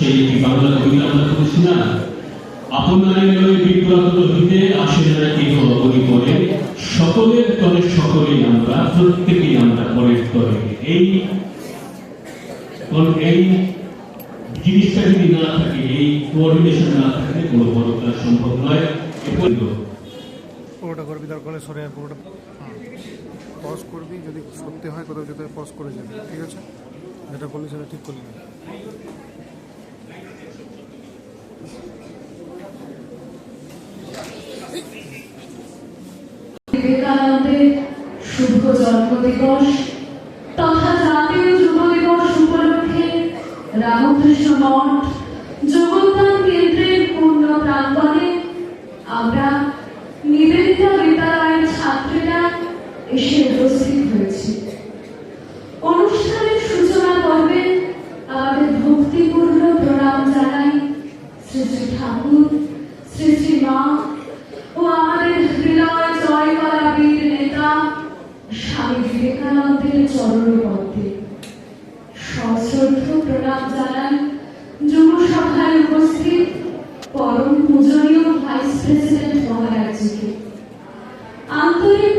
সেই বাংলা কবিতা আমরা করেছি না। আপনার লয় বিপ্লব হইতে আসে না কেহ অবনি করে সকলের তরে সকলেই আমরা প্রত্যেকেই আমরা পরের তরে এই এই জিনিসটা যদি না থাকে, এই কোঅর্ডিনেশন না থাকলে কোনো বড় সম্ভব নয়। পুরোটা করবি দরকার হলে সরে পুরোটা। পজ করবি, যদি সত্যি হয়, কোথাও যেতে পজ করে যাবে, ঠিক আছে? যেটা করলি সেটা ঠিক করলি বিবেকানন্দের শুভ জন্মদিবস, তথা জাতীয় যুব দিবস উপলক্ষে রামকৃষ্ণ মঠ যোগদান কেন্দ্রের পূর্ণ প্রাঙ্গণে আমরা উপস্থিত আন্তরিক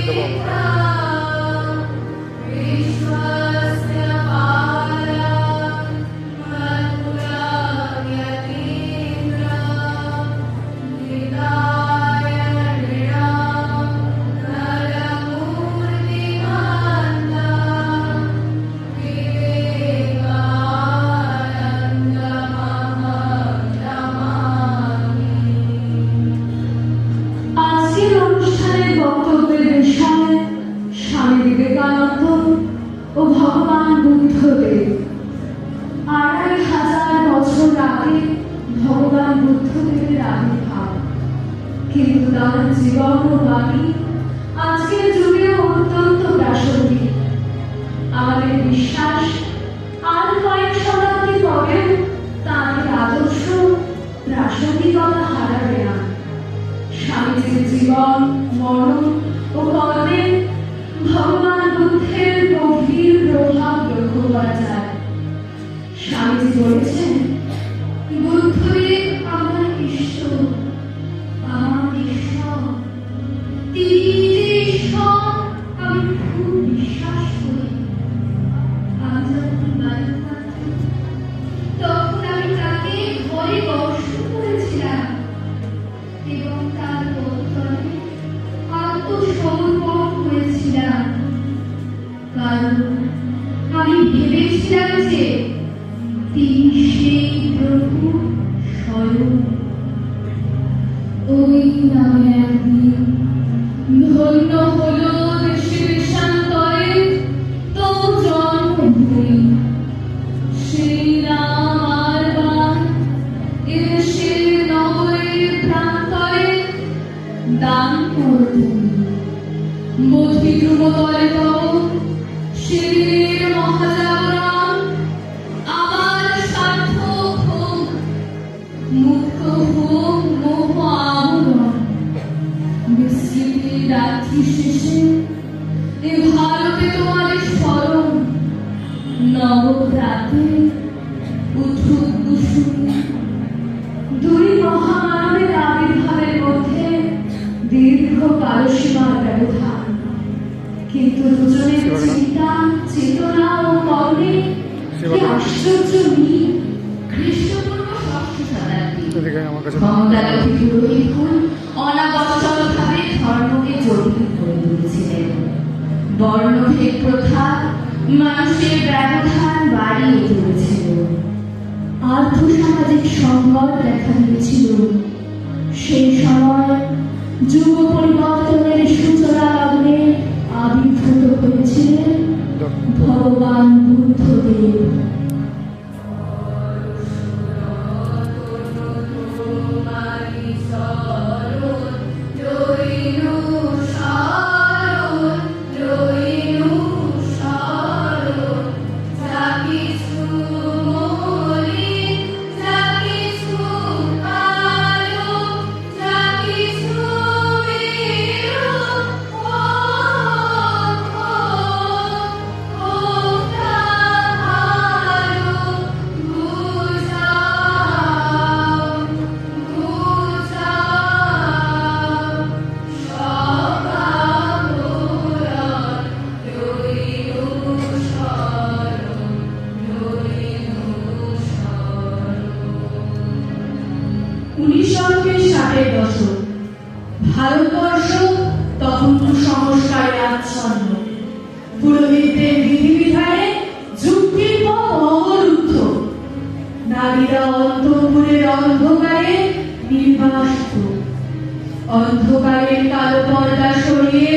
这个 কিন্তু তার জীবন ও বাণী আজকের যুগে অত্যন্ত প্রাসঙ্গিক। আমাদের বিশ্বাস, আর কয়েক শতাব্দী পরে তাঁদের আদর্শ প্রাসঙ্গিকতা হারাবে না। স্বামীজির জীবন আলস্যমার ব্যবধান। কিন্তু দুজনের চিন্তা চেতনা ও কর্মে কি আশ্চর্য মিল প্রথা মানুষের বাড়িয়ে তুলেছিল। আর্থ সামাজিক সংকট দেখা দিয়েছিল। সেই সময় যুগ পরিবর্তনের সূচনা অন্ধকারের কালো পর্দা সরিয়ে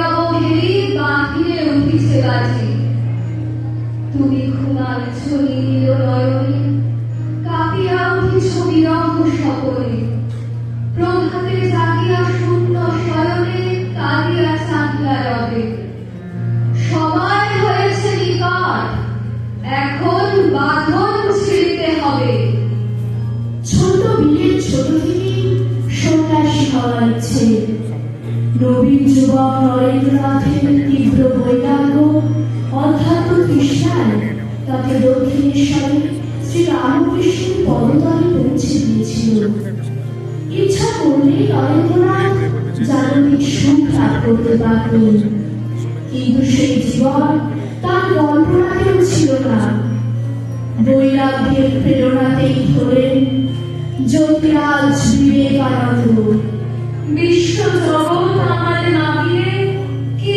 তুমি সময় হয়েছে এখন বাঁধন ছিঁড়তে হবে। ছোট বিয়ের ছোট থেকে সন্ন্যাসী হওয়ার ইচ্ছে নবীন যুবক নরেন্দ্রনাথের তীব্র বৈরাগ্য অধ্যাত্ম তার কল্পনাতেও ছিল না। বৈরাগ্যের প্রেরণাতেই ধরেন জ্যোতিরাজ বিবেকানন্দ। বিশ্ব জগৎ আমার নামিয়ে কি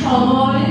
সময়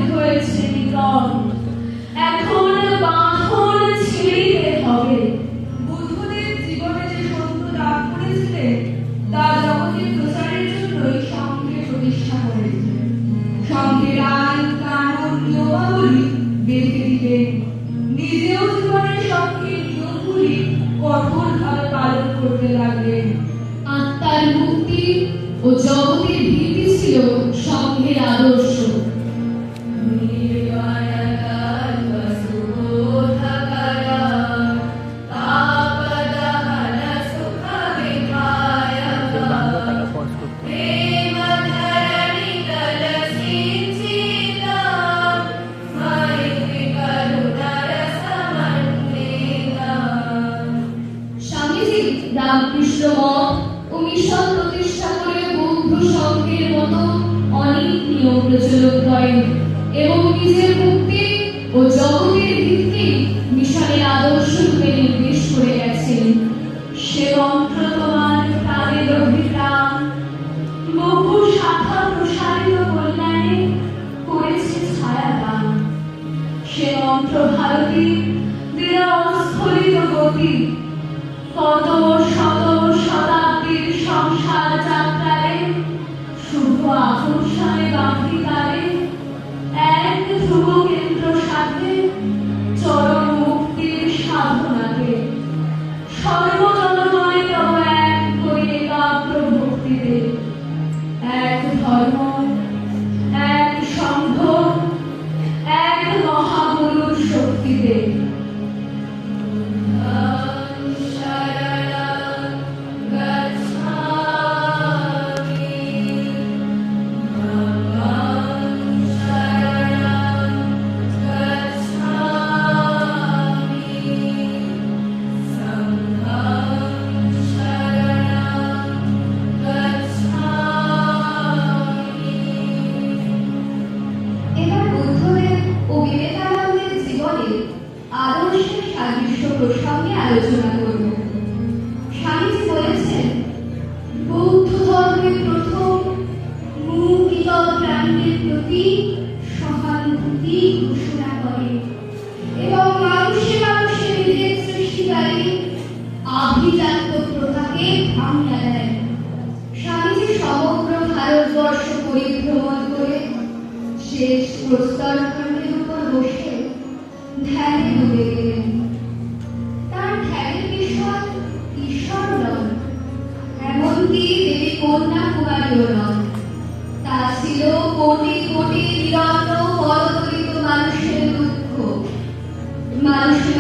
Amen.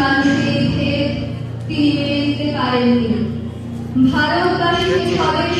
মানুষে মানুষের ভেদ তিনি মেনে নিতে পারেননি ভারতবাসীকে স্বদেশ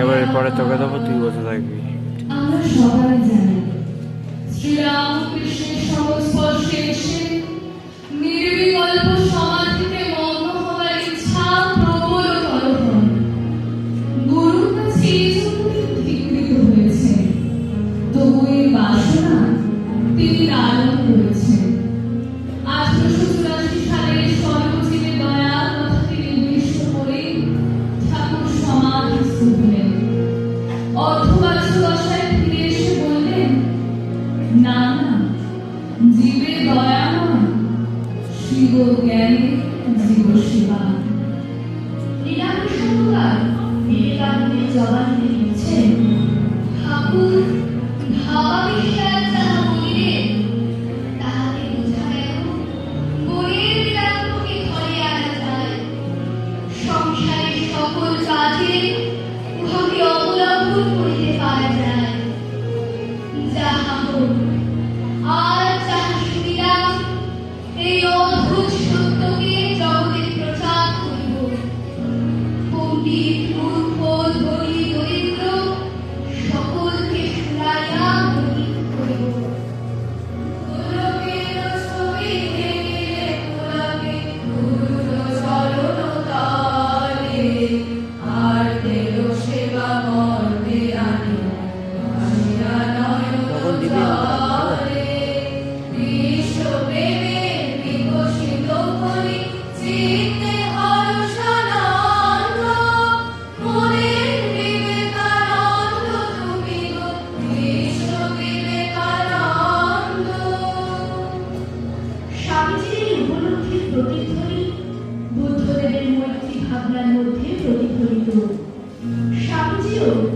একেবারে পরে তোকে দেবো তুই বসে থাকবি। শ্রীরামকৃষ্ণের সংস্পর্শে এসে নির্বিকল্প সমাধিতে জীবে দয়ান শিব জ্ঞানে জীব শিবা নিরামিষ জবান Thank to you.